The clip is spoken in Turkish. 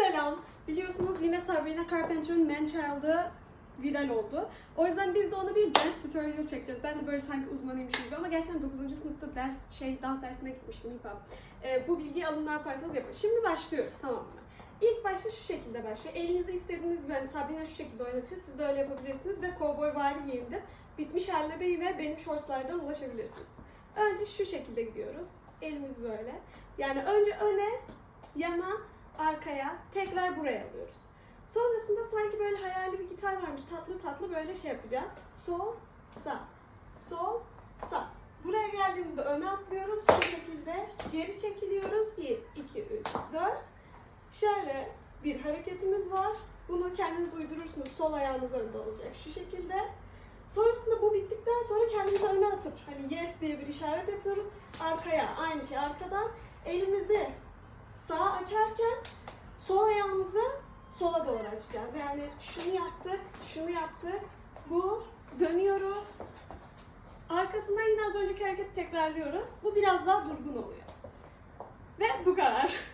Selam. Biliyorsunuz yine Sabrina Carpenter'ın Man Child'ı viral oldu. O yüzden biz de ona bir dance tutorial çekeceğiz. Ben de böyle sanki uzmanıymışım gibi ama gerçekten 9. sınıfta ders şey dans dersine gitmiştim hop. Ee, bu bilgiyi alın ne yaparsanız yapın. Şimdi başlıyoruz tamam mı? İlk başta şu şekilde başlıyor. Elinizi istediğiniz gibi hani Sabrina şu şekilde oynatıyor. Siz de öyle yapabilirsiniz ve kovboy vari giyindim. Bitmiş haline de yine benim shortslardan ulaşabilirsiniz. Önce şu şekilde gidiyoruz. Elimiz böyle. Yani önce öne, yana, arkaya, tekrar buraya alıyoruz. Sonrasında sanki böyle hayali bir gitar varmış. Tatlı tatlı böyle şey yapacağız. Sol, sağ. Sol, sağ. Buraya geldiğimizde öne atlıyoruz. Şu şekilde geri çekiliyoruz. 1, 2, 3, 4. Şöyle bir hareketimiz var. Bunu kendiniz uydurursunuz. Sol ayağınız önde olacak. Şu şekilde. Sonrasında bu bittikten sonra kendimizi öne atıp hani yes diye bir işaret yapıyoruz. Arkaya aynı şey arkadan elimizi sol ayağımızı sola doğru açacağız. Yani şunu yaptık, şunu yaptık. Bu dönüyoruz. Arkasından yine az önceki hareketi tekrarlıyoruz. Bu biraz daha durgun oluyor. Ve bu kadar.